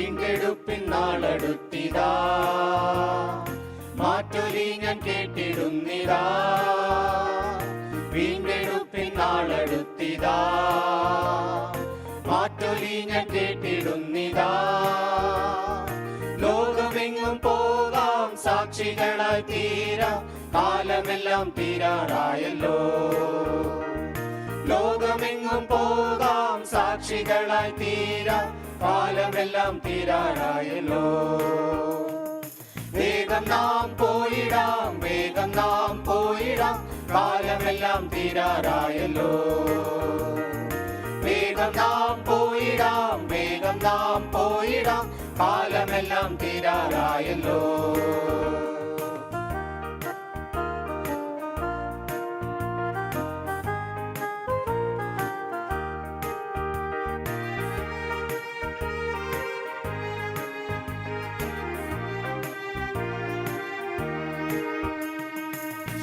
വീണ്ടെടുപ്പിൻ നാളെടുത്തിടാ മാറ്റൊലി ഞാൻ കേട്ടിടുന്നിതാ. വീണ്ടെടുപ്പിൻ നാളെടുത്തിടാ മാറ്റൊലി ഞാൻ കേട്ടിടുന്നിതാ. ലോകമെങ്ങും പോകാം സാക്ഷികളായി തീരാം. കാലമെല്ലാം തീരാറായല്ലോ. ലോകമെങ്ങും പോകാം സാക്ഷികളായി തീരാം. കാലമെല്ലാം തീരാറായല്ലോ. വേഗം നാം പോയിടാം വേഗം നാം പോയിടാം കാലമെല്ലാം തീരാറായല്ലോ. വേഗം നാം പോയിടാം വേഗം നാം പോയിടാം കാലമെല്ലാം തീരാറായല്ലോ.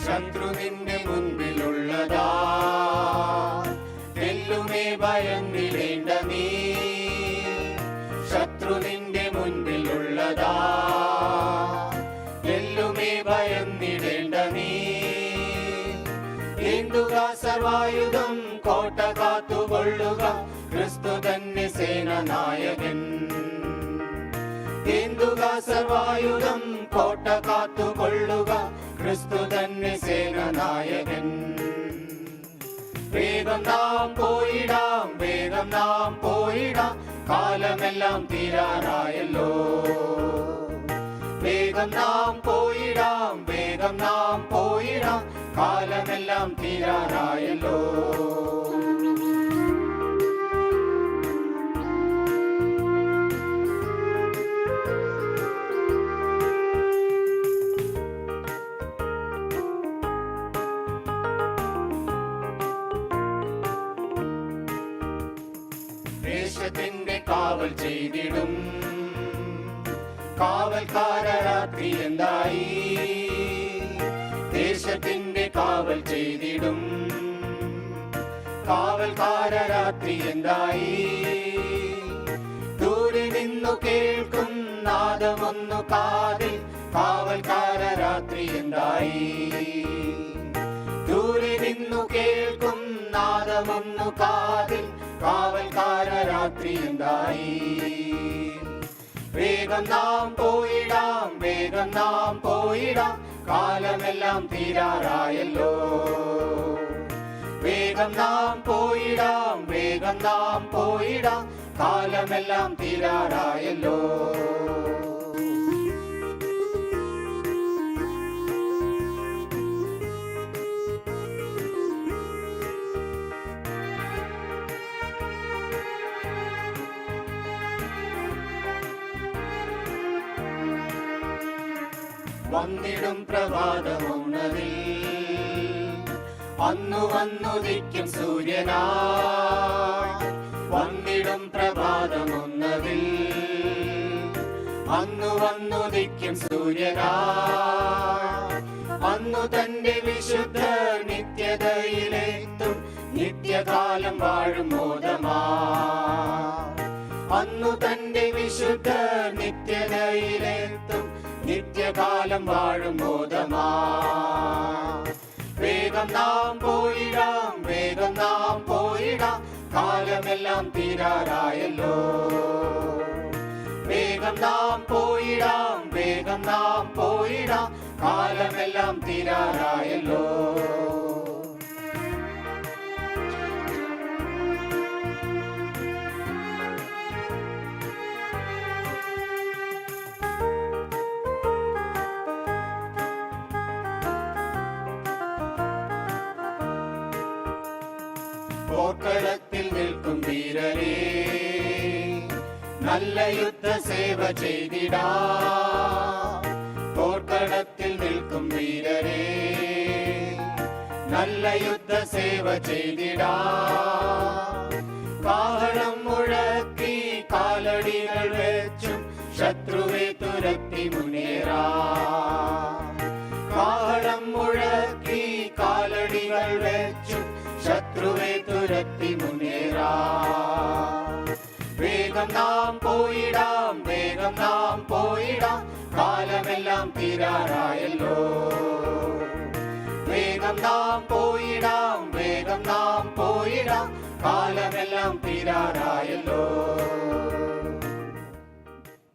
ശത്രു നിന്റെ മുൻപിലുള്ളതാ. എല്ലുമേ ഭയന്നിടേണ്ട നീ. ശത്രു നിന്റെ മുൻപിലുള്ളതാ. എല്ലുമേ ഭയന്നിടേണ്ട നീ. എന്തുക സർവായുധം കോട്ട കാത്തുകൊള്ളുക ക്രിസ്തു തന്നെ സേനനായകൻ. എന്തുക സർവായുധം കോട്ട കാത്തുകൊള്ളുക വേഗം നാം പോയിടാം വേഗം നാം പോയിടാം കാലമെല്ലാം തീരാറായല്ലോ വേഗം നാം പോയിടാം വേഗം നാം പോയിടാം കാലമെല്ലാം തീരാറായല്ലോ ദേശത്തിന്റെ കാവൽ ചെയ്തിടും. കാവൽക്കാര രാത്രി എന്തായി? ദേശത്തിന്റെ കാവൽ ചെയ്തിടും. കാവൽക്കാര രാത്രി എന്തായി? ദൂരെ നിന്നു കേൾക്കും നാദമൊന്നു കാതിൽ. കാവൽക്കാര രാത്രി എന്തായി? ദൂരെ നിന്നു കേൾക്കും നാദമൊന്നു കാതിൽ. കാവൽക്കാര രാത്രി വേഗം നാം പോയിടാം വേഗം നാം പോയിടാം കാലമെല്ലാം തീരാറായല്ലോ. വേഗം നാം പോയിടാം വേഗം നാം പോയിടാം കാലമെല്ലാം തീരാറായല്ലോ. വന്നിടും പ്രഭാതമൊന്നതിൽ അന്നു വന്നുദിക്കും സൂര്യനാ. വന്നിടും പ്രഭാതമൊന്നതിൽ അന്നു വന്നുദിക്കും സൂര്യനാ. അന്നു തന്റെ വിശുദ്ധ നിത്യതയിലെത്തും നിത്യകാലം വാഴും മോദമാ. അന്നു തന്റെ വിശുദ്ധ നിത്യതയിലെത്തും നിത്യകാലം വാഴും മോദമാ. വേഗം നാം പോയിടാം വേഗം നാം പോയിടാം കാലമെല്ലാം തീരാറായല്ലോ. വേഗം നാം പോയിടാം വേഗം നാം പോയിടാം കാലമെല്ലാം തീരാറായല്ലോ. போர்க்களத்தில் நிற்கும் வீரரே. நல்ல யுத்த சேவை செய்திடா. போர்க்களத்தில் நிற்கும் வீரரே. நல்ல யுத்த சேவை செய்திடா. காகணம் முழக்கி காலடிகள் வச்சும் சத்ருவை துரத்தி முன்னேறா. വെച്ചും ശത്രുവെ തുരത്തി മുന്നേറാ വേഗം വേഗം നാം പോയിടാം വേഗം നാം പോയിടാം കാലമെല്ലാം തീരാറായല്ലോ വേഗം നാം പോയിടാം വേഗം